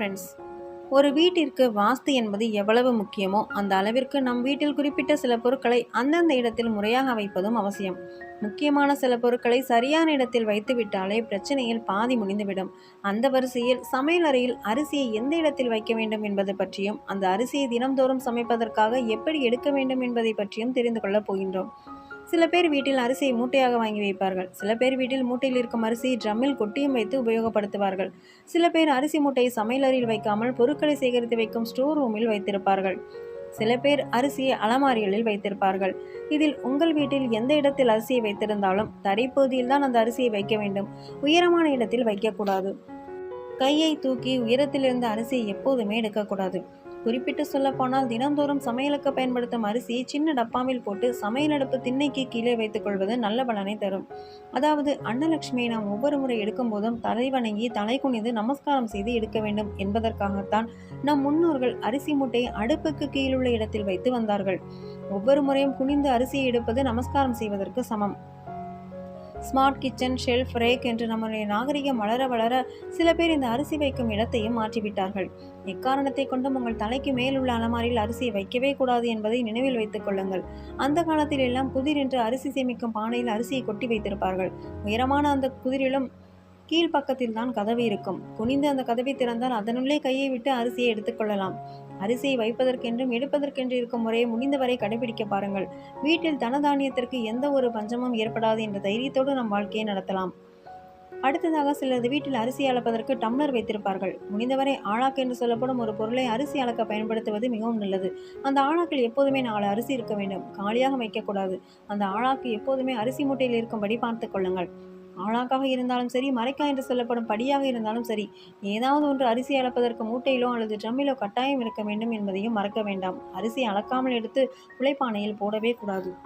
Friends ஒரு வீட்டிற்கு வாஸ்து என்பது எவ்வளவு முக்கியமோ அந்த அளவிற்கு நம் வீட்டில் குறிப்பிட்ட சில பொருட்களை அந்தந்த இடத்தில் முறையாக வைப்பதும் அவசியம். முக்கியமான சில பொருட்களை சரியான இடத்தில் வைத்துவிட்டாலே பிரச்சனையில் பாதி முடிந்துவிடும். அந்த வரிசையில் சமையல் அறையில் அரிசியை எந்த இடத்தில் வைக்க வேண்டும் என்பது பற்றியும் அந்த அரிசியை தினம்தோறும் சமைப்பதற்காக எப்படி எடுக்க வேண்டும் என்பதை பற்றியும் தெரிந்து கொள்ளப் போகின்றோம். சில பேர் வீட்டில் அரிசியை மூட்டையாக வாங்கி வைப்பார்கள். சில பேர் வீட்டில் மூட்டையில் இருக்கும் அரிசியை ட்ரம்மில் கொட்டியும் வைத்து உபயோகப்படுத்துவார்கள். சில பேர் அரிசி மூட்டையை சமையலறையில் வைக்காமல் பொருட்களை சேகரித்து வைக்கும் ஸ்டோர் ரூமில் வைத்திருப்பார்கள். சில பேர் அரிசியை அலமாரிகளில் வைத்திருப்பார்கள். இதில் உங்கள் வீட்டில் எந்த இடத்தில் அரிசியை வைத்திருந்தாலும் தரைப்பகுதியில் தான் அந்த அரிசியை வைக்க வேண்டும். உயரமான இடத்தில் வைக்கக்கூடாது. கையை தூக்கி உயரத்திலிருந்து அரிசியை எப்போதுமே எடுக்கக்கூடாது. குறிப்பிட்டு சொல்லப்போனால் தினந்தோறும் சமையலுக்கு பயன்படுத்தும் அரிசியை சின்ன டப்பாவில் போட்டு சமையல் அடுப்பு திண்ணைக்கு கீழே வைத்துக் கொள்வது நல்ல பலனை தரும். அதாவது அன்னலட்சுமியை நாம் ஒவ்வொரு முறை எடுக்கும் போதும் தலை வணங்கி தலை குனிந்து நமஸ்காரம் செய்து எடுக்க வேண்டும் என்பதற்காகத்தான் நம் முன்னோர்கள் அரிசி மூட்டையை அடுப்புக்கு கீழுள்ள இடத்தில் வைத்து வந்தார்கள். ஒவ்வொரு முறையும் குனிந்து அரிசியை எடுப்பது நமஸ்காரம் செய்வதற்கு சமம். ஸ்மார்ட் கிச்சன் ஷெல்ஃப் ரேக் என்று நம்முடைய நாகரிகம் வளர வளர சில பேர் இந்த அரிசி வைக்கும் இடத்தையும் மாற்றிவிட்டார்கள். எக்காரணத்தை கொண்டும் உங்கள் தலைக்கு மேலுள்ள அலமாரியில் அரிசியை வைக்கவே கூடாது என்பதை நினைவில் வைத்துக் கொள்ளுங்கள். அந்த காலத்தில் எல்லாம் புதிர் என்று அரிசி சேமிக்கும் பானையில் அரிசியை கொட்டி வைத்திருப்பார்கள். உயரமான அந்த குதிரிலும் கீழ்ப்பக்கத்தில் தான் கதவு இருக்கும். குனிந்து அந்த கதவை திறந்தால் அதனுள்ளே கையை விட்டு அரிசியை எடுத்துக்கொள்ளலாம் அரிசியை வைப்பதற்கென்றும் எடுப்பதற்கென்று இருக்கும் முறையை முடிந்தவரை கடைபிடிக்க பாருங்கள். வீட்டில் தனதானியத்திற்கு எந்த ஒரு பஞ்சமும் ஏற்படாது என்ற தைரியத்தோடு நம் வாழ்க்கையை நடத்தலாம். அடுத்ததாக சிலரது வீட்டில் அரிசி அளப்பதற்கு டம்ளர் வைத்திருப்பார்கள். முடிந்தவரை ஆழாக்கு என்று சொல்லப்படும் ஒரு பொருளை அரிசி அளக்க பயன்படுத்துவது மிகவும் நல்லது. அந்த ஆழாக்கில் எப்போதுமே நாலு அரிசி இருக்க வேண்டும். காலியாக வைக்கக்கூடாது. அந்த ஆழாக்கு எப்போதுமே அரிசி மூட்டையில் இருக்கும்படி பார்த்துக் கொள்ளுங்கள். ஆளாக்காக இருந்தாலும் சரி மறைக்காய் என்று சொல்லப்படும் படியாக இருந்தாலும் சரி ஏதாவது ஒன்று அரிசி அளப்பதற்கு மூட்டையிலோ அல்லது ட்ரம்மிலோ கட்டாயம் இருக்க வேண்டும் என்பதையும் மறக்க வேண்டாம். அரிசி அளக்காமல் எடுத்து உழைப்பானையில் போடவே கூடாது.